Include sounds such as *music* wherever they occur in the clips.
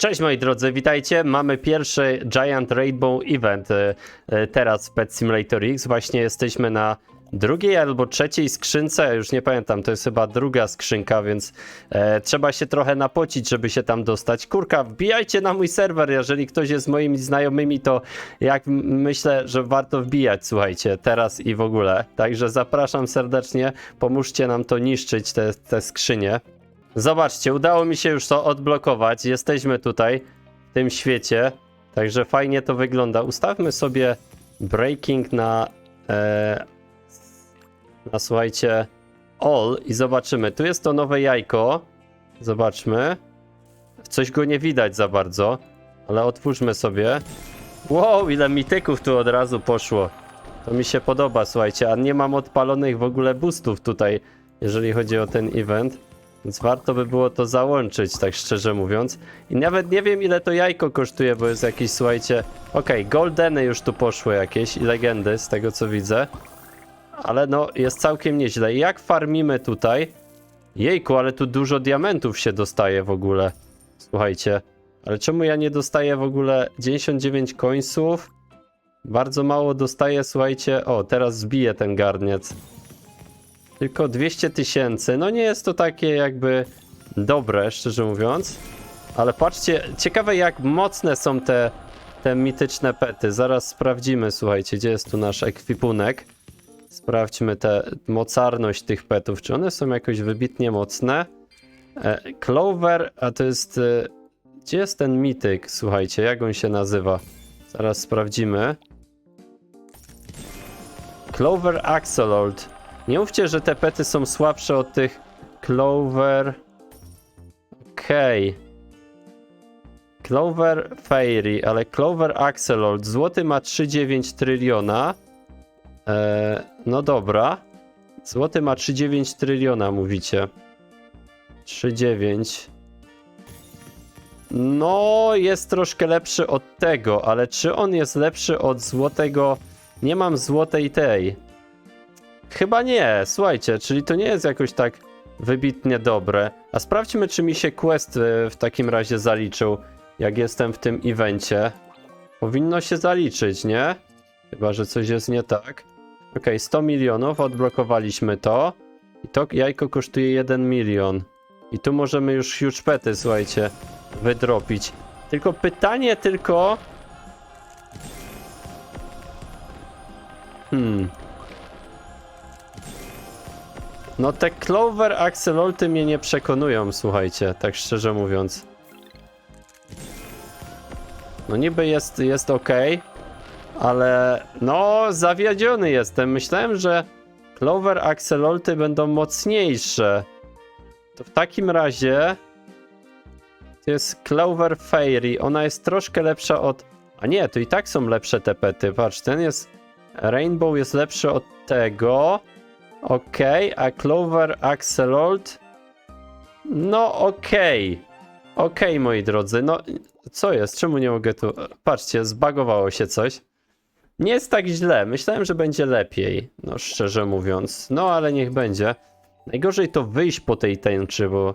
Cześć moi drodzy, witajcie. Mamy pierwszy Giant Rainbow Event e, e, teraz w Pet Simulator X. Właśnie jesteśmy na drugiej albo trzeciej skrzynce, już nie pamiętam, to jest chyba druga skrzynka, więc e, trzeba się trochę napocić, żeby się tam dostać. Kurka, wbijajcie na mój serwer, jeżeli ktoś jest moimi znajomymi, to jak myślę, że warto wbijać, słuchajcie, teraz i w ogóle. Także zapraszam serdecznie, pomóżcie nam to niszczyć, te, te skrzynie. Zobaczcie, udało mi się już to odblokować. Jesteśmy tutaj, w tym świecie. Także fajnie to wygląda. Ustawmy sobie breaking na. E, na słuchajcie. All i zobaczymy. Tu jest to nowe jajko. Zobaczmy. Coś go nie widać za bardzo, ale otwórzmy sobie. Wow, ile mityków tu od razu poszło. To mi się podoba, słuchajcie. A nie mam odpalonych w ogóle boostów tutaj, jeżeli chodzi o ten event. Więc warto by było to załączyć, tak szczerze mówiąc. I nawet nie wiem, ile to jajko kosztuje, bo jest jakieś, słuchajcie... Okej, goldeny już tu poszły jakieś i legendy, z tego co widzę. Ale no, jest całkiem nieźle. I Jak farmimy tutaj? Jejku, ale tu dużo diamentów się dostaje w ogóle. Słuchajcie. Ale czemu ja nie dostaję w ogóle 99 końców? Bardzo mało dostaję, słuchajcie. O, teraz zbiję ten garniec. Tylko 200 tysięcy. No nie jest to takie jakby dobre, szczerze mówiąc. Ale patrzcie, ciekawe jak mocne są te, te mityczne pety. Zaraz sprawdzimy, słuchajcie, gdzie jest tu nasz ekwipunek. Sprawdźmy tę mocarność tych petów. Czy one są jakoś wybitnie mocne? E, Clover, a to jest... E, gdzie jest ten mityk? Słuchajcie, jak on się nazywa? Zaraz sprawdzimy. Clover Axolotl. Nie mówcie, że te pety są słabsze od tych Clover. Okej. Clover Fairy, ale Clover Axolotl. Złoty ma 3,9 tryliona. Eee, no dobra. Złoty ma 3,9 tryliona, mówicie. 3,9. No, jest troszkę lepszy od tego, ale czy on jest lepszy od złotego? Nie mam złotej tej. Chyba nie, słuchajcie, czyli to nie jest jakoś tak wybitnie dobre. A sprawdźmy, czy mi się quest e, w takim razie zaliczył, jak jestem w tym evencie. Powinno się zaliczyć, nie? Chyba, że coś jest nie tak. Okej, 100 milionów, odblokowaliśmy to. I to jajko kosztuje 1 milion. I tu możemy już huge pety, słuchajcie, wydropić. Tylko pytanie tylko... Hmm, No te Clover Axolotly mnie nie przekonują, słuchajcie, tak szczerze mówiąc. No niby jest, jest ok, ale no zawiedziony jestem. Myślałem, że Clover Axolotly będą mocniejsze. To w takim razie to jest Clover Fairy. Ona jest troszkę lepsza od... A nie, to i tak są lepsze te pety. Patrz, ten jest... Rainbow jest lepszy od tego. Okej, a Clover Axolotl? No okej. Okej, moi drodzy, no co jest? Czemu nie mogę tu... Patrzcie, zbagowało się coś. Nie jest tak źle, myślałem, że będzie lepiej, no szczerze mówiąc. No ale niech będzie. Najgorzej to wyjść po tej tęczy, bo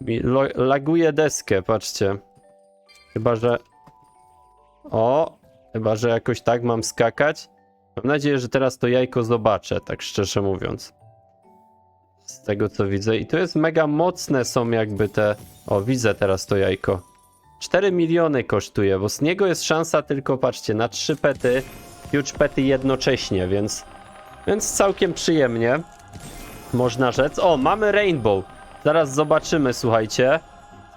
mi laguje deskę, patrzcie. Chyba, że... O, chyba, że jakoś tak mam skakać. Mam nadzieję, że teraz to jajko zobaczę, tak szczerze mówiąc. Z tego co widzę. I tu jest mega mocne są jakby te... O, widzę teraz to jajko. 4 miliony kosztuje, bo z niego jest szansa tylko, patrzcie, na 3 pety, huge pety jednocześnie, więc... Więc całkiem przyjemnie. Można rzec. O, mamy rainbow. Zaraz zobaczymy, słuchajcie.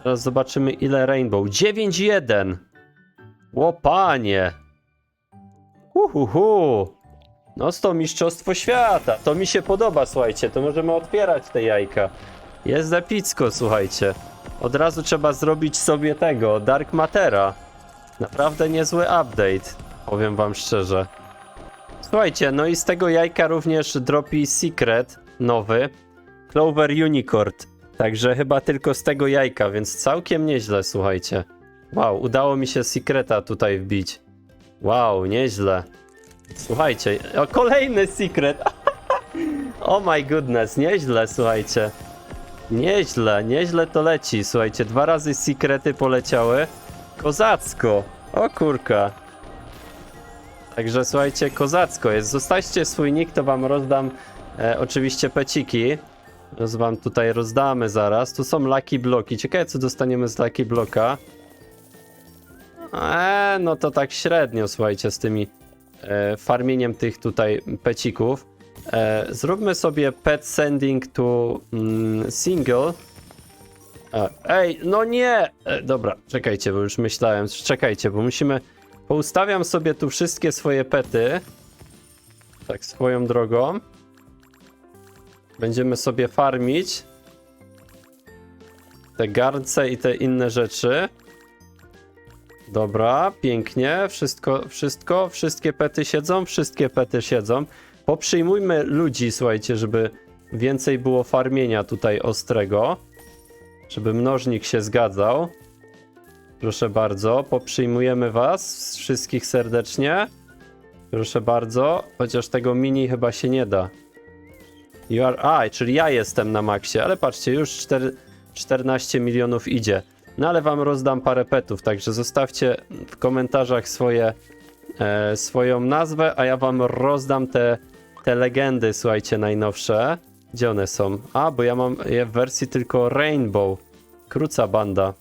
Zaraz zobaczymy ile rainbow. 9-1. Łopanie. Uhuhu. No to mistrzostwo świata. To mi się podoba, słuchajcie. To możemy otwierać te jajka. Jest epicko, słuchajcie. Od razu trzeba zrobić sobie tego, Dark Matera. Naprawdę niezły update, powiem wam szczerze. Słuchajcie, no i z tego jajka również dropi Secret nowy, Clover Unicorn. Także chyba tylko z tego jajka, więc całkiem nieźle, słuchajcie. Wow, udało mi się Secreta tutaj wbić. Wow, nieźle. Słuchajcie, o, kolejny secret. *laughs* oh my goodness, nieźle, słuchajcie. Nieźle, nieźle to leci. Słuchajcie, dwa razy sekrety poleciały. Kozacko! O kurka. Także słuchajcie, kozacko jest. Zostawcie swój nick, to wam rozdam e, oczywiście peciki. Roz wam tutaj rozdamy zaraz. Tu są lucky bloki. Ciekawe co dostaniemy z lucky bloka. Eee, no to tak średnio, słuchajcie, z tymi e, farmieniem tych tutaj pecików. E, zróbmy sobie pet sending to mm, single. E, ej, no nie! E, dobra, czekajcie, bo już myślałem. Czekajcie, bo musimy. Poustawiam sobie tu wszystkie swoje pety. Tak, swoją drogą. Będziemy sobie farmić te garnce i te inne rzeczy. Dobra, pięknie. Wszystko, wszystko, wszystkie pety siedzą, wszystkie pety siedzą. Poprzyjmujmy ludzi, słuchajcie, żeby więcej było farmienia tutaj ostrego. Żeby mnożnik się zgadzał. Proszę bardzo, poprzyjmujemy was wszystkich serdecznie. Proszę bardzo, chociaż tego mini chyba się nie da. You are... A, czyli ja jestem na maksie, ale patrzcie, już 4, 14 milionów idzie. No ale wam rozdam parę petów, także zostawcie w komentarzach swoje, e, swoją nazwę, a ja wam rozdam te, te legendy, słuchajcie, najnowsze. Gdzie one są? A, bo ja mam je w wersji tylko Rainbow. Kruca banda.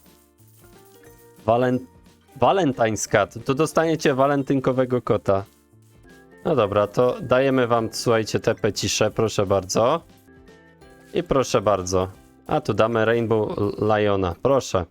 Walent... Valentine's Cat. To dostaniecie walentynkowego kota. No dobra, to dajemy wam, słuchajcie, te pecisze, proszę bardzo. I proszę bardzo. A tu damy Rainbow Liona, proszę.